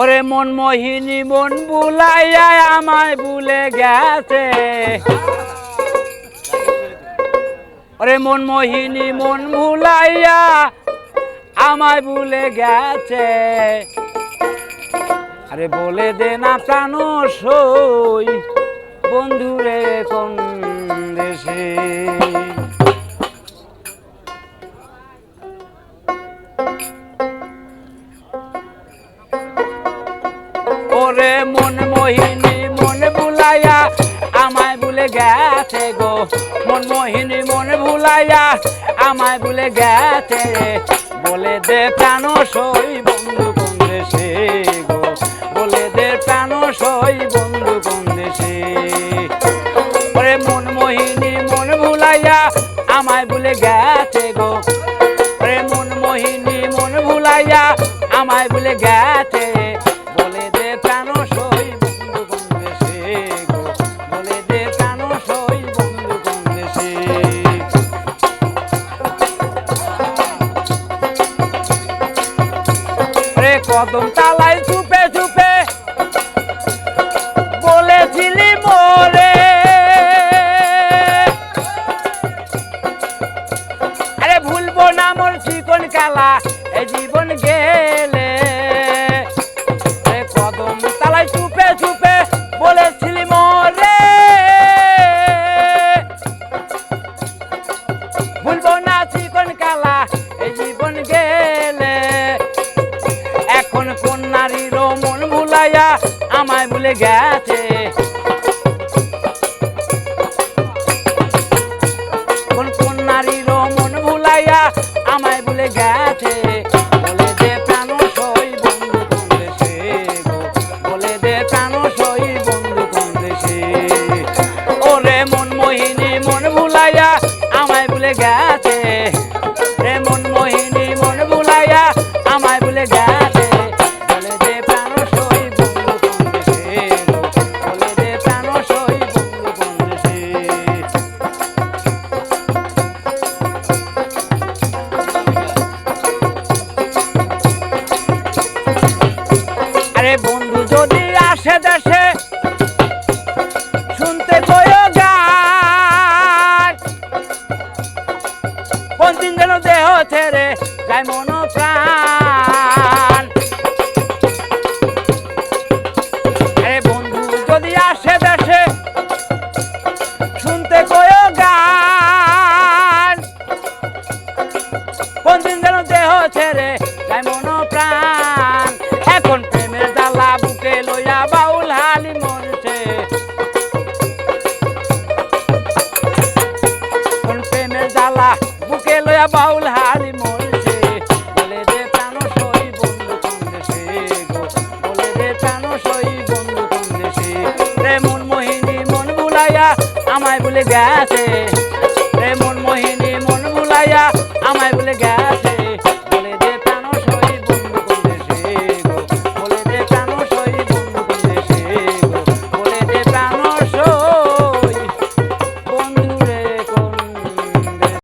ওরে মন মোহিনী মন বুলাইয়া আমায় ভুলে গেছে। ওরে মন মোহিনী মন ভুলাইয়া আমায় ভুলে গেছে। আরে বলে দে না প্রাণ সই, বন্ধুরে কোন ওরে মন মোহিনী, মন ভুলাইয়া, আমায় ভুলে গেছে গো। মন মোহিনী, মন ভুলাইয়া, আমায় ভুলে গেছে বলে দে প্রাণ সই বন্ধু দেশে গো। বলে দে প্রাণ সই বন্ধু দেশে ওরে মন মোহিনী, মন ভুলাইয়া, আমায় ভুলে গেছে গো। মন মোহিনী, মন ভুলাইয়া, আমায় ভুলে গেছে কদম তালাই চুপে চুপে বলেছিলি মোরে। আরে ভুলবো না মোর চিকন কালা এই জীবন গেলে ভুলে গেছে। কোন কোন নারীর মন ভুলাইয়া আমায় ভুলে গেছে। বলে দে সই বন্ধু বলে দে বন্ধু দেশে? মন মোহিনী, মন আমায় আরে বন্ধু, যদি আসে দেশে, শুনতে কয়ো গান কোন দিন যেন দেহ ছেড়ে যায় মন প্রাণ। আরে বন্ধু, যদি আসে দেশে, শুনতে লইয়া বাউল হারি মরছে। বলে দে প্রাণ সই বন্ধু কোন দেশে গো। বলে দে প্রাণ সই বন্ধু কোন দেশে রে মন মোহিনী মন বুলাইয়া আমায় বলে গেছে।